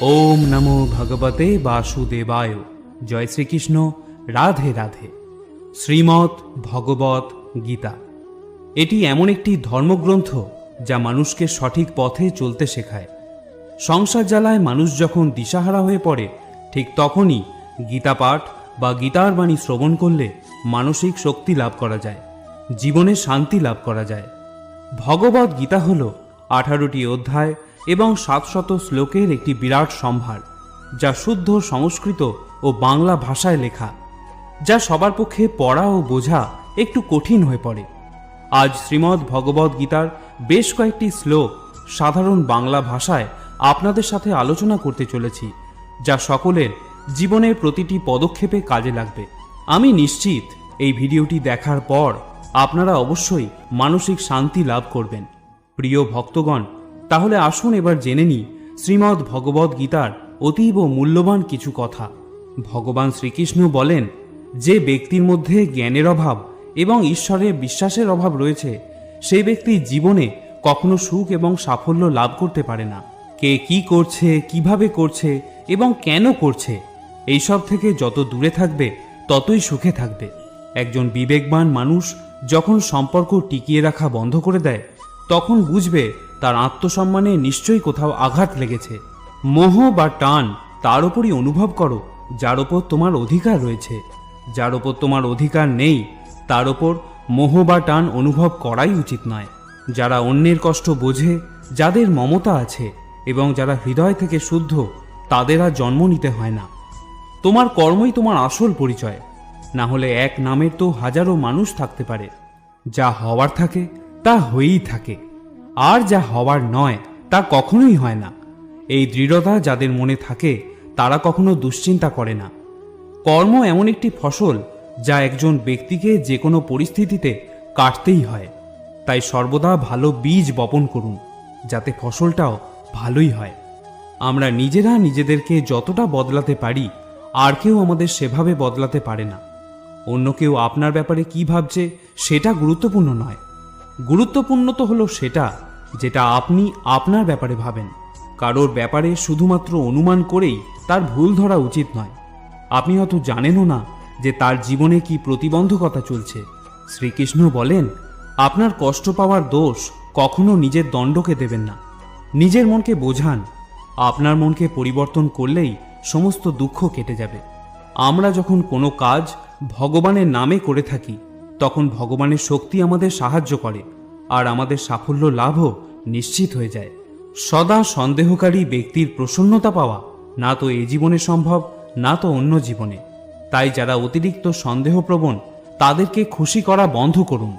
ওম নমো ভগবতে বাসুদেবায়। জয় শ্রীকৃষ্ণ। রাধে রাধে। শ্রীমৎ ভগবত গীতা। এটি এমন একটি ধর্মগ্রন্থ যা মানুষকে সঠিক পথে চলতে শেখায়। সংসার জ্বালায় মানুষ যখন দিশাহারা হয়ে পড়ে, ঠিক তখনই গীতা পাঠ বা গীতার বাণী শ্রবণ করলে মানসিক শক্তি লাভ করা যায়, জীবনে শান্তি লাভ করা যায়। ভগবত গীতা হল আঠারোটি অধ্যায় এবং সাতশত শ্লোকের একটি বিরাট সম্ভার, যা শুদ্ধ সংস্কৃত ও বাংলা ভাষায় লেখা, যা সবার পক্ষে পড়া ও বোঝা একটু কঠিন হয়ে পড়ে। আজ শ্রীমদ্ ভগবত গীতার বেশ কয়েকটি শ্লোক সাধারণ বাংলা ভাষায় আপনাদের সাথে আলোচনা করতে চলেছি, যা সকলের জীবনের প্রতিটি পদক্ষেপে কাজে লাগবে। আমি নিশ্চিত এই ভিডিওটি দেখার পর আপনারা অবশ্যই মানসিক শান্তি লাভ করবেন। প্রিয় ভক্তগণ তাহলে আসুন এবার জেনে নিই শ্রীমদ্ ভগবত গীতার অতীব মূল্যবান কিছু কথা। ভগবান শ্রীকৃষ্ণ বলেন, যে ব্যক্তির মধ্যে জ্ঞানের অভাব এবং ঈশ্বরের বিশ্বাসের অভাব রয়েছে, সেই ব্যক্তি জীবনে কখনো সুখ এবং সাফল্য লাভ করতে পারে না। কে কি করছে, কীভাবে করছে এবং কেন করছে, এইসব থেকে যত দূরে থাকবে, ততই সুখে থাকবে। একজন বিবেকবান মানুষ যখন সম্পর্ক টিকিয়ে রাখা বন্ধ করে দেয়, তখন বুঝবে তার আত্মসম্মানে নিশ্চয়ই কোথাও আঘাত লেগেছে। মোহ বা টান তার ওপরই অনুভব করো, যার ওপর তোমার অধিকার রয়েছে। যার ওপর তোমার অধিকার নেই, তার ওপর মোহ বা টান অনুভব করাই উচিত নয়। যারা অন্যের কষ্ট বোঝে, যাদের মমতা আছে এবং যারা হৃদয় থেকে শুদ্ধ, তাদের আর জন্ম নিতে হয় না। তোমার কর্মই তোমার আসল পরিচয়। না হলে এক নামের তো হাজারো মানুষ থাকতে পারে। যা হওয়ার থাকে, তা হয়েই থাকে। আর যা হওয়ার নয়, তা কখনোই হয় না। এই দৃঢ়তা যাদের মনে থাকে, তারা কখনো দুশ্চিন্তা করে না। কর্ম এমন একটি ফসল, যা একজন ব্যক্তিকে যে কোনো পরিস্থিতিতে কাটতেই হয়। তাই সর্বদা ভালো বীজ বপন করুন, যাতে ফসলটাও ভালোই হয়। আমরা নিজেরা নিজেদেরকে যতটা বদলাতে পারি, আর কেউ আমাদের সেভাবে বদলাতে পারে না। অন্য কেউ আপনার ব্যাপারে কি ভাবছে, সেটা গুরুত্বপূর্ণ নয়। গুরুত্বপূর্ণ তো হলো সেটা, যেটা আপনি আপনার ব্যাপারে ভাবেন। কারোর ব্যাপারে শুধুমাত্র অনুমান করেই তার ভুল ধরা উচিত নয়। আপনি হয়তো জানেনও না যে তার জীবনে কি প্রতিবন্ধকতা চলছে। শ্রীকৃষ্ণ বলেন, আপনার কষ্ট পাওয়ার দোষ কখনো নিজের দণ্ডকে দেবেন না। নিজের মনকে বোঝান। আপনার মনকে পরিবর্তন করলেই সমস্ত দুঃখ কেটে যাবে। আমরা যখন কোনো কাজ ভগবানের নামে করে থাকি তখন ভগবানের শক্তি আমাদের সাহায্য করে আর আমাদের সাফল্য লাভও নিশ্চিত হয়ে যায়। সদা সন্দেহকারী ব্যক্তির প্রসন্নতা পাওয়া না তো এ জীবনে সম্ভব, না তো অন্য জীবনে। তাই যারা অতিরিক্ত সন্দেহপ্রবণ, তাদেরকে খুশি করা বন্ধ করুন।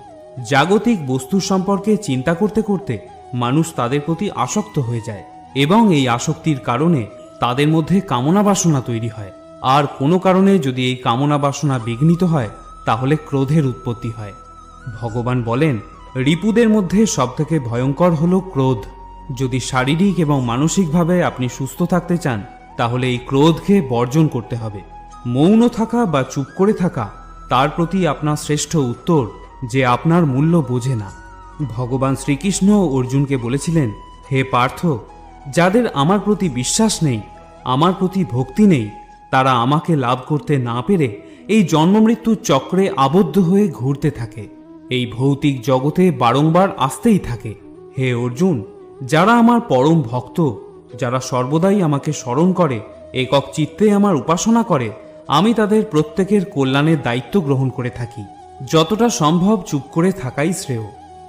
জাগতিক বস্তু সম্পর্কে চিন্তা করতে করতে মানুষ তাদের প্রতি আসক্ত হয়ে যায় এবং এই আসক্তির কারণে তাদের মধ্যে কামনা বাসনা তৈরি হয়। আর কোনো কারণে যদি এই কামনা বাসনা বিঘ্নিত হয় তাহলে ক্রোধের উৎপত্তি হয়। ভগবান বলেন, রিপুদের মধ্যে সবথেকে ভয়ঙ্কর হলো ক্রোধ। যদি শারীরিক এবং মানসিকভাবে আপনি সুস্থ থাকতে চান, তাহলে এই ক্রোধকে বর্জন করতে হবে। মৌন থাকা বা চুপ করে থাকা, তার প্রতি আপনার শ্রেষ্ঠ উত্তর যে আপনার মূল্য বোঝে না। ভগবান শ্রীকৃষ্ণ অর্জুনকে বলেছিলেন, হে পার্থ, যাদের আমার প্রতি বিশ্বাস নেই, আমার প্রতি ভক্তি নেই, তারা আমাকে লাভ করতে না পেরে এই জন্মমৃত্যুর চক্রে আবদ্ধ হয়ে ঘুরতে থাকে। এই ভৌতিক জগতে বারংবার আসতেই থাকে। হে অর্জুন, যারা আমার পরম ভক্ত, যারা সর্বদাই আমাকে স্মরণ করে, একক চিত্তে আমার উপাসনা করে, আমি তাদের প্রত্যেকের কল্যাণের দায়িত্ব গ্রহণ করে থাকি। যতটা সম্ভব চুপ করে থাকাই শ্রেয়,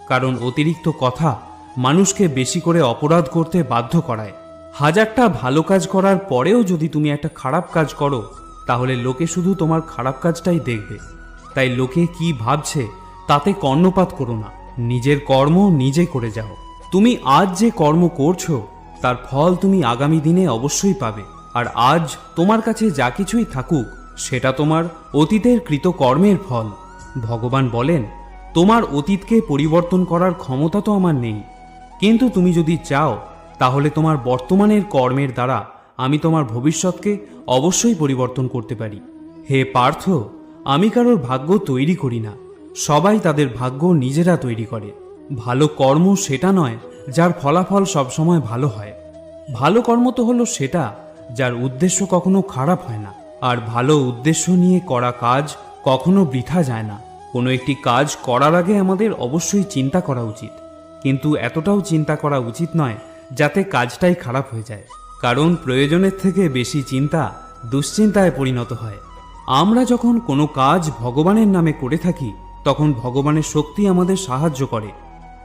কারণ অতিরিক্ত কথা মানুষকে বেশি করে অপরাধ করতে বাধ্য করায়। হাজারটা ভালো কাজ করার পরেও যদি তুমি একটা খারাপ কাজ করো তাহলে লোকে শুধু তোমার খারাপ কাজটাই দেখবে। তাই লোকে কি ভাবছে, তাতে কর্ণপাত করো না। নিজের কর্ম নিজে করে যাও। তুমি আজ যে কর্ম করছ, তার ফল তুমি আগামী দিনে অবশ্যই পাবে। আর আজ তোমার কাছে যা কিছুই থাকুক, সেটা তোমার অতীতের কৃত কর্মের ফল। ভগবান বলেন, তোমার অতীতকে পরিবর্তন করার ক্ষমতা তো আমার নেই। কিন্তু তুমি যদি চাও, তাহলে তোমার বর্তমানের কর্মের দ্বারা আমি তোমার ভবিষ্যৎকে অবশ্যই পরিবর্তন করতে পারি। হে পার্থ, আমি কারোর ভাগ্য তৈরি করি না। সবাই তাদের ভাগ্য নিজেরা তৈরি করে। ভালো কর্ম সেটা নয় যার ফলাফল সবসময় ভালো হয়। ভালো কর্ম তো হলো সেটা যার উদ্দেশ্য কখনো খারাপ হয় না। আর ভালো উদ্দেশ্য নিয়ে করা কাজ কখনো বৃথা যায় না। কোনো একটি কাজ করার আগে আমাদের অবশ্যই চিন্তা করা উচিত। কিন্তু এতটাও চিন্তা করা উচিত নয় যাতে কাজটাই খারাপ হয়ে যায়। কারণ প্রয়োজনের থেকে বেশি চিন্তা দুশ্চিন্তায় পরিণত হয়। আমরা যখন কোনো কাজ ভগবানের নামে করে থাকি, তখন ভগবানের শক্তি আমাদের সাহায্য করে।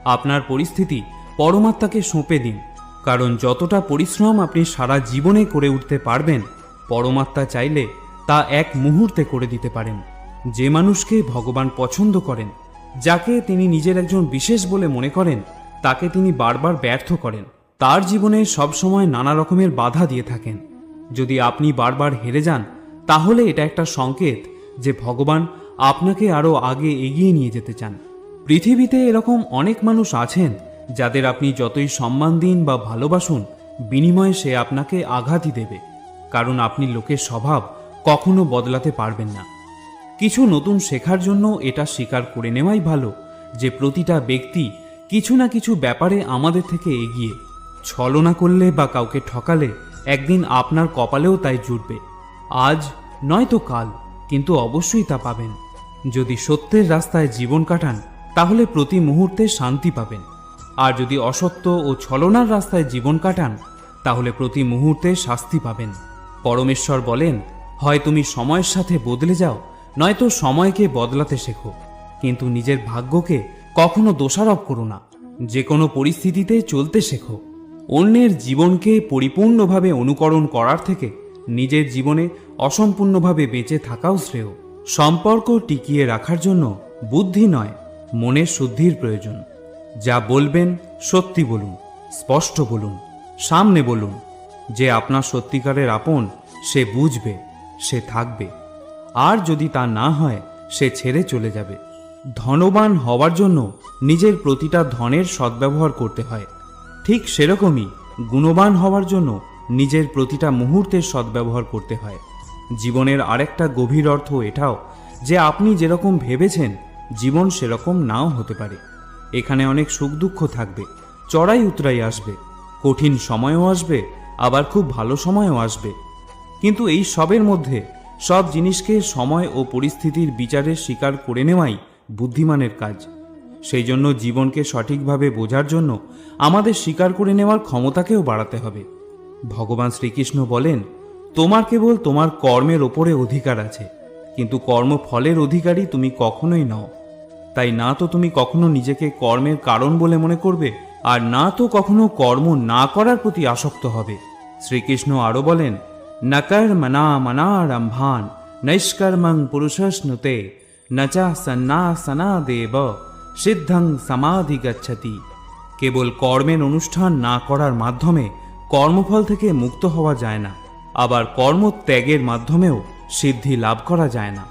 আপনার পরিস্থিতি পরমাত্মাকে সঁপে দিন, কারণ যতটা পরিশ্রম আপনি সারা জীবনে করে উঠতে পারবেন, পরমাত্মা চাইলে তা এক মুহূর্তে করে দিতে পারেন। যে মানুষকে ভগবান পছন্দ করেন, যাকে তিনি নিজের একজন বিশেষ বলে মনে করেন, তাকে তিনি বারবার ব্যর্থ করেন। তার জীবনে সবসময় নানা রকমের বাধা দিয়ে থাকেন। যদি আপনি বারবার হেরে যান, তাহলে এটা একটা সংকেত যে ভগবান আপনাকে আরও আগে এগিয়ে নিয়ে যেতে চান। পৃথিবীতে এরকম অনেক মানুষ আছেন যাদের আপনি যতই সম্মান দিন বা ভালোবাসুন, বিনিময়ে সে আপনাকে আঘাতই দেবে। কারণ আপনি লোকের স্বভাব কখনো বদলাতে পারবেন না। কিছু নতুন শেখার জন্য এটা স্বীকার করে নেওয়াই ভালো যে প্রতিটা ব্যক্তি কিছু না কিছু ব্যাপারে আমাদের থেকে এগিয়ে ছলনা করলে বা কাউকে ঠকালে একদিন আপনার কপালেও তাই জুটবে। আজ নয়তো কাল, কিন্তু অবশ্যই তা পাবেন। যদি সত্যের রাস্তায় জীবন কাটান, তাহলে প্রতি মুহূর্তে শান্তি পাবেন। আর যদি অসত্য ও ছলনার রাস্তায় জীবন কাটান, তাহলে প্রতি মুহূর্তে শাস্তি পাবেন। পরমেশ্বর বলেন, হয় তুমি সময়ের সাথে বদলে যাও নয়তো সময়কে বদলাতে শেখো। কিন্তু নিজের ভাগ্যকে কখনো দোষারোপ করো না। যে কোনো পরিস্থিতিতে চলতে শেখো। অন্যের জীবনকে পরিপূর্ণভাবে অনুকরণ করার থেকে নিজের জীবনে অসম্পূর্ণভাবে বেঁচে থাকাও শ্রেয়। সম্পর্ক টিকিয়ে রাখার জন্য বুদ্ধি নয়, মনের শুদ্ধির প্রয়োজন। যা বলবেন সত্যি বলুন, স্পষ্ট বলুন, সামনে বলুন। যে আপনার সত্যিকারের আপন, সে বুঝবে, সে থাকবে। আর যদি তা না হয়, সে ছেড়ে চলে যাবে। ধনবান হওয়ার জন্য নিজের প্রতিটা ধনের সদ্ব্যবহার করতে হয়। ঠিক সেরকমই গুণবান হওয়ার জন্য নিজের প্রতিটা মুহূর্তের সদ্ব্যবহার করতে হয়। জীবনের আরেকটা গভীর অর্থ এটাও যে আপনি যেরকম ভেবেছেন, জীবন সেরকম নাও হতে পারে। এখানে অনেক সুখ দুঃখ থাকবে চড়াই উতরাই আসবে, কঠিন সময়ও আসবে, আবার খুব ভালো সময়ও আসবে। কিন্তু এই সবের মধ্যে সব জিনিসকে সময় ও পরিস্থিতির বিচারের স্বীকার করে নেওয়াই বুদ্ধিমানের কাজ। সেই জন্য জীবনকে সঠিকভাবে বোঝার জন্য আমাদের স্বীকার করে নেওয়ার ক্ষমতাকেও বাড়াতে হবে। ভগবান শ্রীকৃষ্ণ বলেন, তোমার কেবল তোমার কর্মের ওপরে অধিকার আছে, কিন্তু কর্মফলের অধিকারী তুমি কখনোই নও। তাই না তো তুমি কখনো নিজেকে কর্মের কারণ বলে মনে করবে, আর না তো কখনো কর্ম না করার প্রতি আসক্ত হবে? শ্রীকৃষ্ণ আরও বলেন নকর মনা মনারম্ভান, নৈষ্কর্মং পুরুষস্নুতে নচা সন্না সনা দেব। সিদ্ধং সমাধি গচ্ছতি। কেবল কর্মের অনুষ্ঠান না করার মাধ্যমে কর্মফল থেকে মুক্ত হওয়া যায় না, আবার কর্মত্যাগের মাধ্যমেও সিদ্ধি লাভ করা যায় না।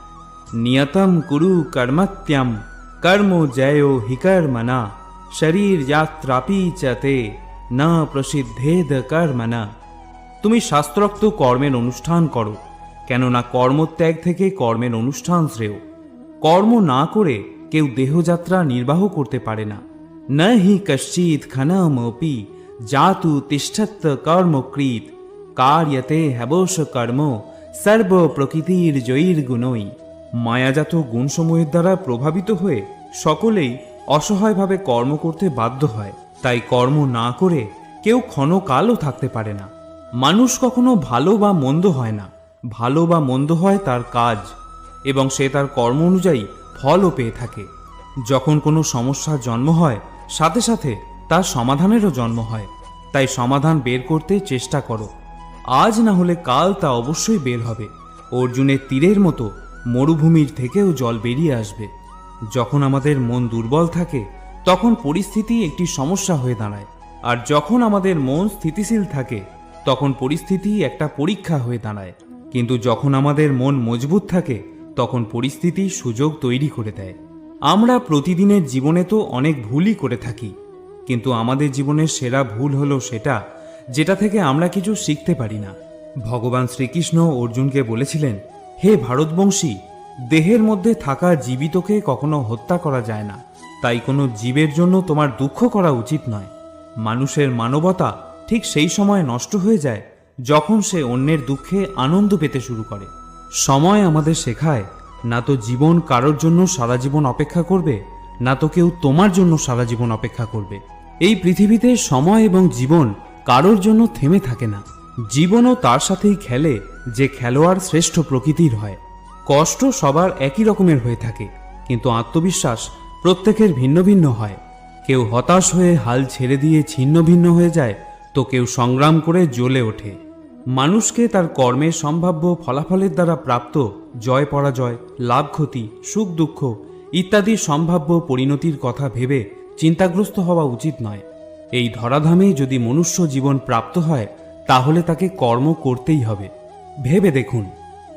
নিয়তম কুরু কর্মত্যাম, কর্ম জয় হিকর্মনা শরীর যাত্রাপি চতে না প্রসিদ্ধেদ কর্মনা তুমি শাস্ত্রোক্ত কর্মের অনুষ্ঠান করো, কেননা কর্মত্যাগ থেকে কর্মের অনুষ্ঠান শ্রেয়। কর্ম না করে কেউ দেহযাত্রা নির্বাহ করতে পারে না। ন হি কশ্চিৎ খনমপি জাতু তিষ্ঠত্ত কর্মকৃত কার্যতে হ্যাবশ কর্ম, সর্ব প্রকৃতির জয়ীর গুণই। মায়াজাত গুণসমূহের দ্বারা প্রভাবিত হয়ে সকলেই অসহায়ভাবে কর্ম করতে বাধ্য হয়। তাই কর্ম না করে কেউ ক্ষণকালও থাকতে পারে না। মানুষ কখনো ভালো বা মন্দ হয় না। ভালো বা মন্দ হয় তার কাজ, এবং সে তার কর্ম অনুযায়ী ফলও পেয়ে থাকে। যখন কোনো সমস্যার জন্ম হয়, সাথে সাথে তার সমাধানেরও জন্ম হয়। তাই সমাধান বের করতে চেষ্টা করো। আজ না হলে কাল তা অবশ্যই বের হবে। অর্জুনের তীরের মতো মরুভূমির থেকেও জল বেরিয়ে আসবে। যখন আমাদের মন দুর্বল থাকে, তখন পরিস্থিতি একটি সমস্যা হয়ে দাঁড়ায়। আর যখন আমাদের মন স্থিতিশীল থাকে, তখন পরিস্থিতি একটা পরীক্ষা হয়ে দাঁড়ায়। কিন্তু যখন আমাদের মন মজবুত থাকে তখন পরিস্থিতি সুযোগ তৈরি করে দেয়। আমরা প্রতিদিনের জীবনে তো অনেক ভুলই করে থাকি, কিন্তু আমাদের জীবনের সেরা ভুল হলো সেটা, যেটা থেকে আমরা কিছু শিখতে পারি না। ভগবান শ্রীকৃষ্ণ অর্জুনকে বলেছিলেন, হে ভারতবংশী, দেহের মধ্যে থাকা জীবিতকে কখনো হত্যা করা যায় না। তাই কোনো জীবের জন্য তোমার দুঃখ করা উচিত নয়। মানুষের মানবতা ঠিক সেই সময় নষ্ট হয়ে যায়, যখন সে অন্যের দুঃখে আনন্দ পেতে শুরু করে। সময় আমাদের শেখায়, না তো জীবন কারোর জন্য সারা জীবন অপেক্ষা করবে, না তো কেউ তোমার জন্য সারা জীবন অপেক্ষা করবে। এই পৃথিবীতে সময় এবং জীবন কারোর জন্য থেমে থাকে না। জীবনও তার সাথেই খেলে, যে খেলোয়াড় শ্রেষ্ঠ প্রকৃতির হয়। কষ্ট সবার একই রকমের হয়ে থাকে, কিন্তু আত্মবিশ্বাস প্রত্যেকের ভিন্ন ভিন্ন হয়। কেউ হতাশ হয়ে হাল ছেড়ে দিয়ে ছিন্ন ভিন্ন হয়ে যায়, তো কেউ সংগ্রাম করে জ্বলে ওঠে। মানুষকে তার কর্মের সম্ভাব্য ফলাফলের দ্বারা প্রাপ্ত জয় পরাজয়, লাভ ক্ষতি, সুখ দুঃখ ইত্যাদি সম্ভাব্য পরিণতির কথা ভেবে চিন্তাগ্রস্ত হওয়া উচিত নয়। এই ধরাধামে যদি মনুষ্য জীবন প্রাপ্ত হয়, তাহলে তাকে কর্ম করতেই হবে। ভেবে দেখুন,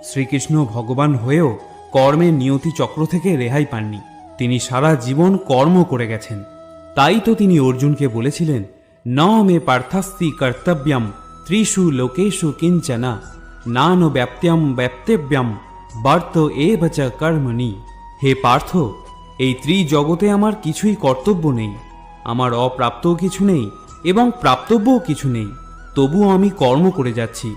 শ্রীকৃষ্ণ ভগবান হয়েও কর্মের নিয়তি চক্র থেকে রেহাই পাননি। তিনি সারা জীবন কর্ম করে গেছেন। তাই তো তিনি অর্জুনকে বলেছিলেন ন মে পার্থাস্তি কর্তব্যম ত্রিষু লোকেষু কিঞ্চনা নান ব্যাপ্ত্যম ব্যাপ্তেব্যম বার্ত এ বচ কর্মণি হে পার্থ এই ত্রিজগতে আমার কিছুই কর্তব্য নেই। আমার অপ্রাপ্তও কিছু নেই এবং প্রাপ্তব্যও কিছু নেই। তবুও আমি কর্ম করে যাচ্ছি।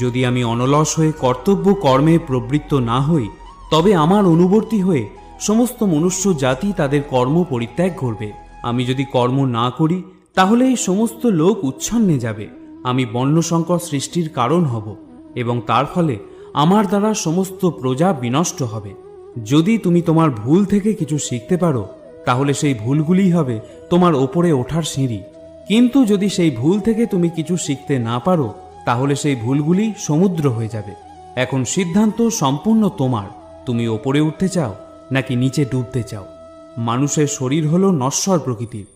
যদি আমি অনলস হয়ে কর্তব্য কর্মে প্রবৃত্ত না হই, তবে আমার অনুবর্তী হয়ে সমস্ত মনুষ্য জাতি তাদের কর্ম পরিত্যাগ করবে। আমি যদি কর্ম না করি, তাহলে এই সমস্ত লোক উচ্ছন্নে যাবে। আমি বর্ণসংকর সৃষ্টির কারণ হব এবং তার ফলে আমার দ্বারা সমস্ত প্রজা বিনষ্ট হবে। যদি তুমি তোমার ভুল থেকে কিছু শিখতে পারো, তাহলে সেই ভুলগুলিই হবে তোমার ওপরে ওঠার সিঁড়ি। কিন্তু যদি সেই ভুল থেকে তুমি কিছু শিখতে না পারো, তাহলে সেই ভুলগুলি সমুদ্র হয়ে যাবে। এখন সিদ্ধান্ত সম্পূর্ণ তোমার। তুমি ওপরে উঠতে চাও, নাকি নিচে ডুবতে চাও? মানুষের শরীর হলো নশ্বর প্রকৃতির।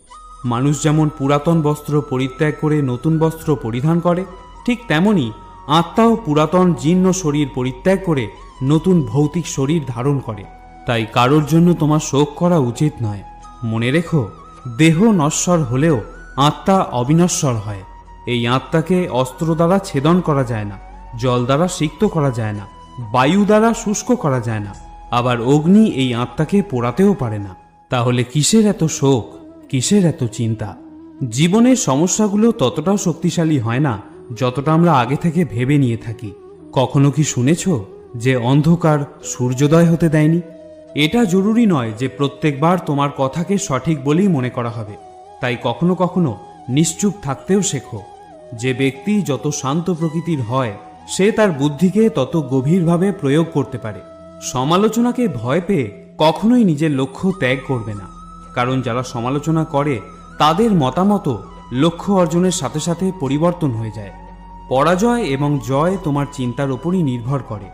মানুষ যেমন পুরাতন বস্ত্র পরিত্যাগ করে নতুন বস্ত্র পরিধান করে, ঠিক তেমনি আত্মাও পুরাতন জীর্ণ শরীর পরিত্যাগ করে নতুন ভৌতিক শরীর ধারণ করে। তাই কারোর জন্য তোমার শোক করা উচিত নয়। মনে রেখো, দেহ নশ্বর হলেও আত্মা অবিনশ্বর হয়। এই আত্মাকে অস্ত্র দ্বারা ছেদন করা যায় না, জল দ্বারা সিক্ত করা যায় না, বায়ু দ্বারা শুষ্ক করা যায় না। আবার অগ্নি এই আত্মাকে পোড়াতেও পারে না। তাহলে কিসের এত শোক? কিসের এত চিন্তা? জীবনের সমস্যাগুলো ততটাও শক্তিশালী হয় না, যতটা আমরা আগে থেকে ভেবে নিয়ে থাকি। কখনো কি শুনেছ যে অন্ধকার সূর্যোদয় হতে দেয়নি? এটা জরুরি নয় যে প্রত্যেকবার তোমার কথাকে সঠিক বলেই মনে করা হবে। তাই কখনো কখনো নিশ্চুপ থাকতেও শেখো। যে ব্যক্তি যত শান্ত প্রকৃতির হয়, সে তার বুদ্ধিকে তত গভীরভাবে প্রয়োগ করতে পারে। সমালোচনাকে ভয় পেয়ে কখনোই নিজের লক্ষ্য ত্যাগ করবে না। কারণ যারা সমালোচনা করে, তাদের মতামত লক্ষ্য অর্জনের সাথে সাথে পরিবর্তন হয়ে যায়। পরাজয় এবং জয় তোমার চিন্তার ওপরই নির্ভর করে।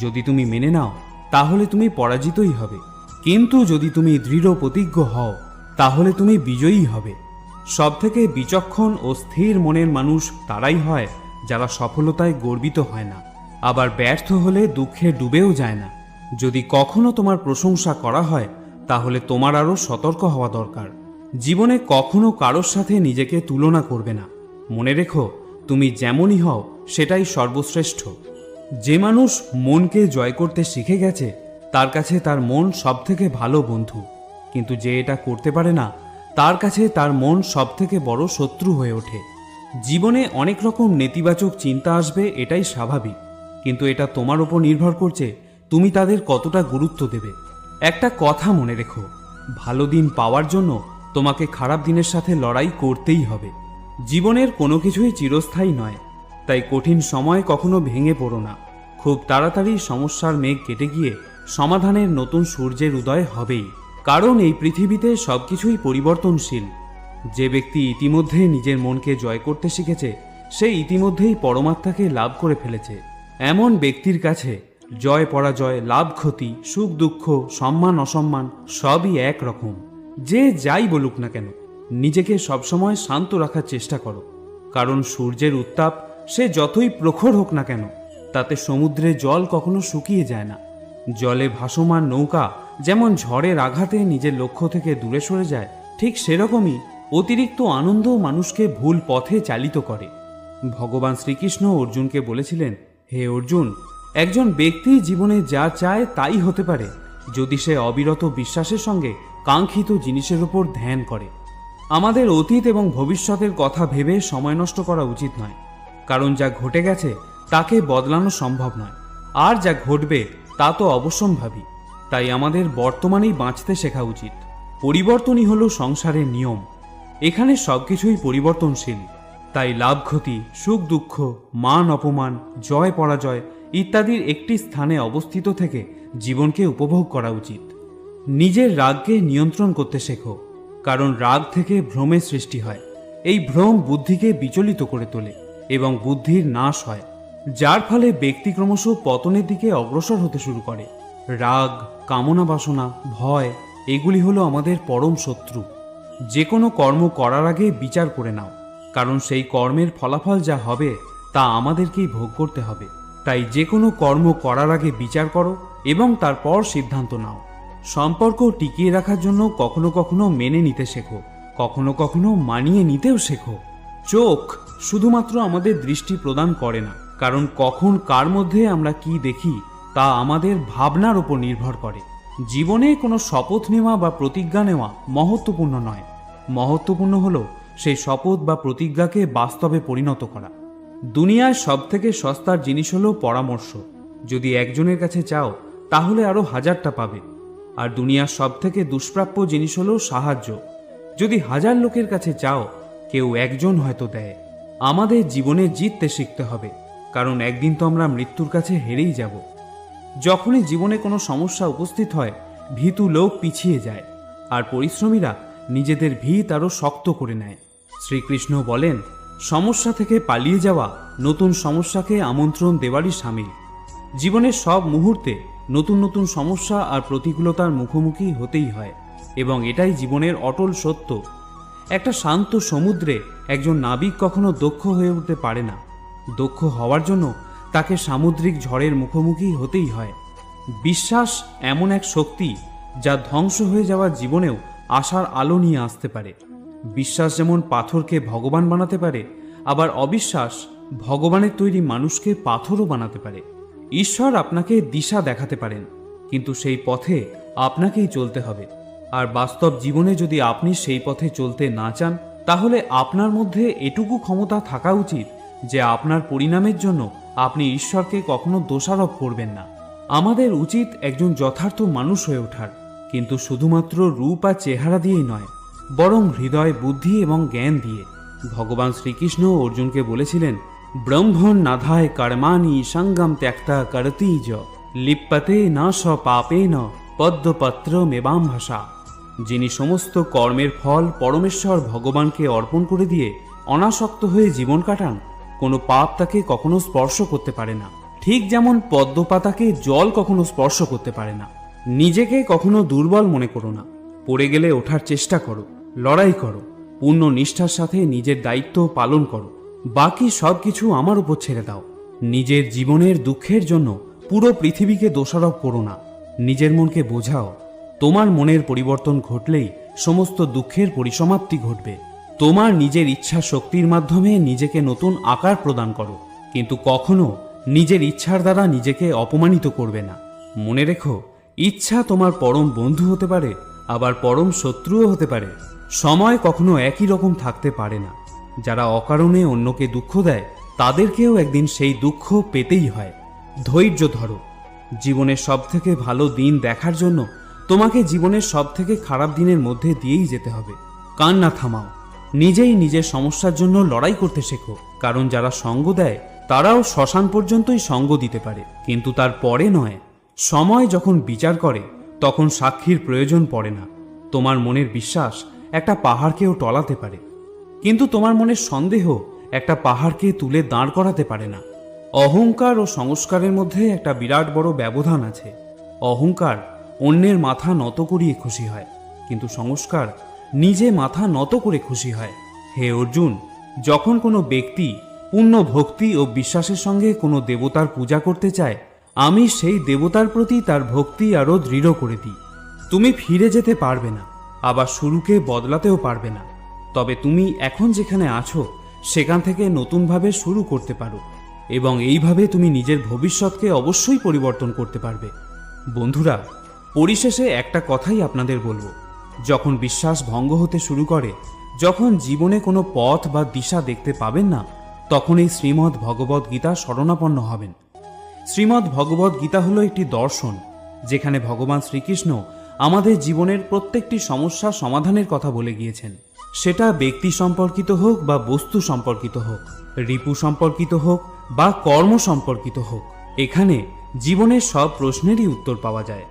যদি তুমি মেনে নাও, তাহলে তুমি পরাজিতই হবে। কিন্তু যদি তুমি দৃঢ় প্রতিজ্ঞ হও, তাহলে তুমি বিজয়ী হবে। সবথেকে বিচক্ষণ ও স্থির মনের মানুষ তারাই হয়, যারা সফলতায় গর্বিত হয় না। আবার ব্যর্থ হলে দুঃখে ডুবেও যায় না। যদি কখনো তোমার প্রশংসা করা হয় তাহলে তোমার আরও সতর্ক হওয়া দরকার। জীবনে কখনো কারোর সাথে নিজেকে তুলনা করবে না। মনে রেখো, তুমি যেমনই হও, সেটাই সর্বশ্রেষ্ঠ। যে মানুষ মনকে জয় করতে শিখে গেছে, তার কাছে তার মন সবথেকে ভালো বন্ধু। কিন্তু যে এটা করতে পারে না, তার কাছে তার মন সবথেকে বড় শত্রু হয়ে ওঠে। জীবনে অনেক রকম নেতিবাচক চিন্তা আসবে, এটাই স্বাভাবিক। কিন্তু এটা তোমার উপর নির্ভর করছে, তুমি তাদের কতটা গুরুত্ব দেবে। একটা কথা মনে রেখো। ভালো দিন পাওয়ার জন্য তোমাকে খারাপ দিনের সাথে লড়াই করতেই হবে। জীবনের কোনো কিছুই চিরস্থায়ী নয়। তাই কঠিন সময় কখনো ভেঙে পড়ো না। খুব তাড়াতাড়ি সমস্যার মেঘ কেটে গিয়ে সমাধানের নতুন সূর্যের উদয় হবেই। কারণ এই পৃথিবীতে সবকিছুই পরিবর্তনশীল। যে ব্যক্তি ইতিমধ্যে নিজের মনকে জয় করতে শিখেছে, সে ইতিমধ্যেই পরমাত্মাকে লাভ করে ফেলেছে। এমন ব্যক্তির কাছে জয় পরাজয়, লাভ ক্ষতি, সুখ দুঃখ, সম্মান, অসম্মান, সবই এক রকম। যে যাই বলুক না কেন, নিজেকে সবসময় শান্ত রাখার চেষ্টা করো। কারণ সূর্যের উত্তাপ, সে যতই প্রখর হোক না কেন, তাতে সমুদ্রে জল কখনো শুকিয়ে যায় না। জলে ভাসমান নৌকা, যেমন ঝড়ের আঘাতে নিজের লক্ষ্য থেকে দূরে সরে যায়, ঠিক সেরকমই অতিরিক্ত আনন্দ মানুষকে ভুল পথে চালিত করে। ভগবান শ্রীকৃষ্ণ অর্জুনকে বলেছিলেন, হে অর্জুন একজন ব্যক্তি জীবনে যা চায় তাই হতে পারে, যদি সে অবিরত বিশ্বাসের সঙ্গে কাঙ্ক্ষিত জিনিসের উপর ধ্যান করে। আমাদের অতীত এবং ভবিষ্যতের কথা ভেবে সময় নষ্ট করা উচিত নয়, কারণ যা ঘটে গেছে তাকে বদলানো সম্ভব নয়। আর যা ঘটবে তা তো অবশ্যম্ভাবী, তাই আমাদের বর্তমানেই বাঁচতে শেখা উচিত। পরিবর্তনই হলো সংসারের নিয়ম। এখানে সবকিছুই পরিবর্তনশীল। তাই লাভ ক্ষতি, সুখ দুঃখ, মান অপমান, জয় পরাজয় ইত্যাদির একটি স্থানে অবস্থিত থেকে জীবনকে উপভোগ করা উচিত। নিজের রাগকে নিয়ন্ত্রণ করতে শেখো, কারণ রাগ থেকে ভ্রমের সৃষ্টি হয়। এই ভ্রম বুদ্ধিকে বিচলিত করে তোলে এবং বুদ্ধির নাশ হয়, যার ফলে ব্যক্তি ক্রমশ পতনের দিকে অগ্রসর হতে শুরু করে। রাগ, কামনা বাসনা, ভয়, এগুলি হলো আমাদের পরম শত্রু। যে কোনো কর্ম করার আগে বিচার করে নাও, কারণ সেই কর্মের ফলাফল যা হবে তা আমাদেরকেই ভোগ করতে হবে। তাই যে কোনো কর্ম করার আগে বিচার করো এবং তারপর সিদ্ধান্ত নাও। সম্পর্ক টিকিয়ে রাখার জন্য কখনো কখনো মেনে নিতে শেখো, কখনো কখনো মানিয়ে নিতেও শেখো। চোখ শুধুমাত্র আমাদের দৃষ্টি প্রদান করে না, কারণ কখন কার মধ্যে আমরা কি দেখি তা আমাদের ভাবনার উপর নির্ভর করে। জীবনে কোনো শপথ নেওয়া বা প্রতিজ্ঞা নেওয়া মহত্বপূর্ণ নয়। মহত্বপূর্ণ হলো সেই শপথ বা প্রতিজ্ঞাকে বাস্তবে পরিণত করা। দুনিয়ায় সব থেকে সস্তার জিনিস হলো পরামর্শ। যদি একজনের কাছে চাও, তাহলে আরও হাজারটা পাবে। আর দুনিয়ার সব থেকে দুষ্প্রাপ্য জিনিস হলো সাহায্য। যদি হাজার লোকের কাছে চাও, কেউ একজন হয়তো দেয়। আমাদের জীবনে জিততে শিখতে হবে, কারণ একদিন তো আমরা মৃত্যুর কাছে হেরেই যাব। যখনই জীবনে কোনো সমস্যা উপস্থিত হয়, ভীতু লোক পিছিয়ে যায়, আর পরিশ্রমীরা নিজেদের ভিত আরও শক্ত করে নেয়। শ্রীকৃষ্ণ বলেন সমস্যা থেকে পালিয়ে যাওয়া নতুন সমস্যাকে আমন্ত্রণ দেওয়ারই সামিল। জীবনের সব মুহূর্তে নতুন নতুন সমস্যা আর প্রতিকূলতার মুখোমুখি হতেই হয় এবং এটাই জীবনের অটল সত্য। একটা শান্ত সমুদ্রে একজন নাবিক কখনো দক্ষ হয়ে উঠতে পারে না। দক্ষ হওয়ার জন্য তাকে সামুদ্রিক ঝড়ের মুখোমুখি হতেই হয়। বিশ্বাস এমন এক শক্তি যা ধ্বংস হয়ে যাওয়া জীবনেও আশার আলো নিয়ে আসতে পারে। বিশ্বাস যেমন পাথরকে ভগবান বানাতে পারে, আবার অবিশ্বাস ভগবানের তৈরি মানুষকে পাথরও বানাতে পারে। ঈশ্বর আপনাকে দিশা দেখাতে পারেন, কিন্তু সেই পথে আপনাকেই চলতে হবে। আর বাস্তব জীবনে যদি আপনি সেই পথে চলতে না চান, তাহলে আপনার মধ্যে এটুকু ক্ষমতা থাকা উচিত যে আপনার পরিণামের জন্য আপনি ঈশ্বরকে কখনো দোষারোপ করবেন না। আমাদের উচিত একজন যথার্থ মানুষ হয়ে ওঠার, কিন্তু শুধুমাত্র রূপ আর চেহারা দিয়েই নয় বরং হৃদয়, বুদ্ধি এবং জ্ঞান দিয়ে। ভগবান শ্রীকৃষ্ণ অর্জুনকে বলেছিলেন, ব্রহ্মণ নাধায় কর্মাণি সঙ্গম ত্যাক্তা করতি য লিপ্পতে না স পাপে ন পদ্মপত্র মেবাম ভাষা। যিনি সমস্ত কর্মের ফল পরমেশ্বর ভগবানকে অর্পণ করে দিয়ে অনাসক্ত হয়ে জীবন কাটান, কোনো পাপ তাকে কখনো স্পর্শ করতে পারে না। ঠিক যেমন পদ্মপাতাকে জল কখনো স্পর্শ করতে পারে না। নিজেকে কখনো দুর্বল মনে করো না। পড়ে গেলে ওঠার চেষ্টা করো। লড়াই করো, পূর্ণ নিষ্ঠার সাথে নিজের দায়িত্ব পালন করো, বাকি সব কিছু আমার উপর ছেড়ে দাও। নিজের জীবনের দুঃখের জন্য পুরো পৃথিবীকে দোষারোপ করো না। নিজের মনকে বোঝাও, তোমার মনের পরিবর্তন ঘটলেই সমস্ত দুঃখের পরিসমাপ্তি ঘটবে। তোমার নিজের ইচ্ছা শক্তির মাধ্যমে নিজেকে নতুন আকার প্রদান করো, কিন্তু কখনো নিজের ইচ্ছার দ্বারা নিজেকে অপমানিত করবে না। মনে রেখো, ইচ্ছা তোমার পরম বন্ধু হতে পারে, আবার পরম শত্রুও হতে পারে। সময় কখনো একই রকম থাকতে পারে না। যারা অকারণে অন্যকে দুঃখ দেয়, তাদেরকেও একদিন সেই দুঃখ পেতেই হয়। ধৈর্য ধরো। জীবনের সব থেকে ভালো দিন দেখার জন্য তোমাকে জীবনের সব থেকে খারাপ দিনের মধ্যে দিয়েই যেতে হবে। কান্না থামাও। নিজেই নিজের সমস্যার জন্য লড়াই করতে শেখো। কারণ যারা সঙ্গ দেয়, তারাও শ্মশান পর্যন্তই সঙ্গ দিতে পারে। কিন্তু তার পরে নয়। সময় যখন বিচার করে, তখন সাক্ষীর প্রয়োজন পড়ে না। তোমার মনের বিশ্বাস একটা পাহাড়কেও টলাতে পারে। কিন্তু তোমার মনের সন্দেহ, একটা পাহাড়কে তুলে দাঁড় করাতে পারে না। অহংকার ও সংস্কারের মধ্যে একটা বিরাট বড় ব্যবধান আছে। অহংকার অন্যের মাথা নত করিয়ে খুশি হয়, কিন্তু সংস্কার নিজে মাথা নত করে খুশি হয়। হে অর্জুন, যখন কোনো ব্যক্তি পূর্ণ ভক্তি ও বিশ্বাসের সঙ্গে কোনো দেবতার পূজা করতে চায়, আমি সেই দেবতার প্রতি তার ভক্তি আরও দৃঢ় করে দিই। তুমি ফিরে যেতে পারবে না। আবার শুরুকে বদলাতেও পারবে না। তবে তুমি এখন যেখানে আছো, সেখান থেকে নতুনভাবে শুরু করতে পারো এবং এইভাবে তুমি নিজের ভবিষ্যৎকে অবশ্যই পরিবর্তন করতে পারবে। বন্ধুরা, পরিশেষে একটা কথাই আপনাদের বলব। যখন বিশ্বাস ভঙ্গ হতে শুরু করে, যখন জীবনে কোনো পথ বা দিশা দেখতে পাবেন না তখন এই শ্রীমদ্ ভগবদ গীতা শরণাপন্ন হবেন। শ্রীমদ্ ভগবদ গীতা হলো একটি দর্শন, যেখানে ভগবান শ্রীকৃষ্ণ আমাদের জীবনের প্রত্যেকটি সমস্যা সমাধানের কথা বলে গিয়েছেন। সেটা ব্যক্তি সম্পর্কিত হোক বা বস্তু সম্পর্কিত হোক, রিপু সম্পর্কিত হোক বা কর্ম সম্পর্কিত হোক, এখানে জীবনের সব প্রশ্নেরই উত্তর পাওয়া যায়।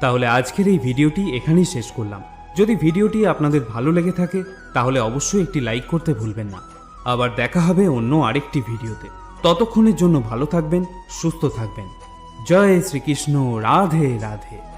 তাহলে আজকের এই ভিডিওটি এখানেই শেষ করলাম। যদি ভিডিওটি আপনাদের ভালো লেগে থাকে, তাহলে অবশ্যই একটি লাইক করতে ভুলবেন না। আবার দেখা হবে অন্য আরেকটি ভিডিওতে। ততক্ষণের জন্য ভালো থাকবেন, সুস্থ থাকবেন। জয় শ্রীকৃষ্ণ, রাধে রাধে।